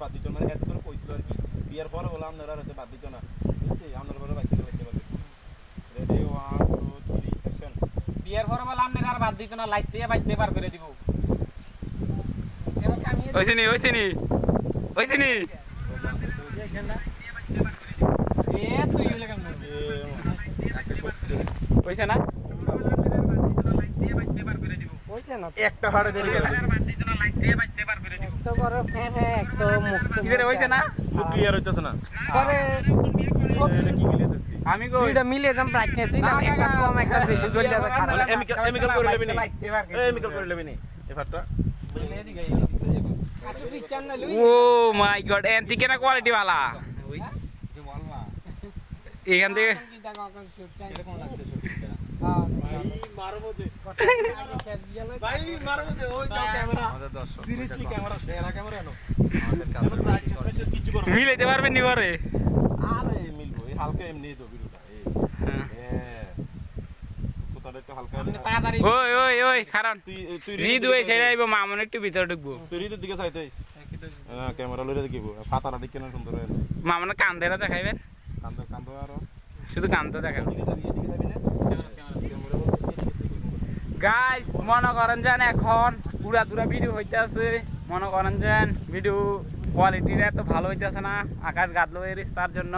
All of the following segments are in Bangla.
বাদ দিত মানে এত করে কইছিল আর কি। বিয়ার পরে বলে আপনারা হয়তো বাদ দিত না। বুঝলি আপনার পরে লাগতে পারবে ready one two three action বিয়ের পরে বলে আপনার আর বাদ দিত না লাইট দিয়ে বাইতে পার করে দিব। হইছে নি হইছে নি হইছে নি এ তুই না? একটা হাড়ে দেরি করে তো বড় হ্যাঁ একদম মুক্ত কিরে হইছে না? ক্লিয়ার হইতেছে না? পরে কি ক্লিয়ার আমি কই? দুইটা মিলে যাম ব্রাইটনেস দিলাম একটা কম একটা বেশি জ্বলে যাবে খারাপ। এমিক্যাল এমিক্যাল করে লেবি নি। এই করে লেবি নি। এফারটা আচ্ছা পিকচার না লুই। ও মাই গড এন্তি কেনা কোয়ালিটি वाला এখান থেকে হ্যাঁ। মিলাইতে পারবেন নি পরে আরে মিলবো হালকা এমনি তো ভিডিওটা হ্যাঁ। হ্যাঁ ওই ওই ওই কারণ তুই তুই রিদ হয়ে ছেড়ে আইব মামন একটু ভিতরে ঢুকবো তুই রিদের দিকে হ্যাঁ ক্যামেরা লইলে দেখিব ফাতাটা দেখে না সুন্দর হয় মামন কান্দে না দেখাইবেন শুধু কান্দে দেখাবেন দিকে যাবি এদিকে যাবি না ক্যামেরা বলতে এদিকে থেকে করব। গাইস মনে করেন যেন এখন পুরা পুরা ভিডিও হইতে আছে মনে করেন যেন ভিডিও কোয়ালিটিটা এত ভালো হইতেছে না আকাশ গাদলো এরিস তার জন্য।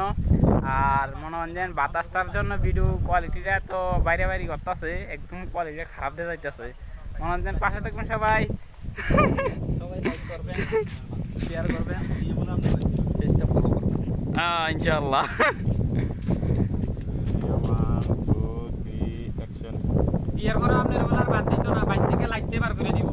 আর মনে করেন যেন বাতাসটার জন্য ভিডিও কোয়ালিটিটা এত বাইরে বাইরে করতেছে একদম কোয়ালিটিটা খারাপ দিয়ে যাইতেছে। মনে করেন যেন পাশে থাকবেন সবাই। সবাই বিয়ার করে আপনার বেলা বাদ দিত না বাইর থেকে লাগতে বার করে দিব।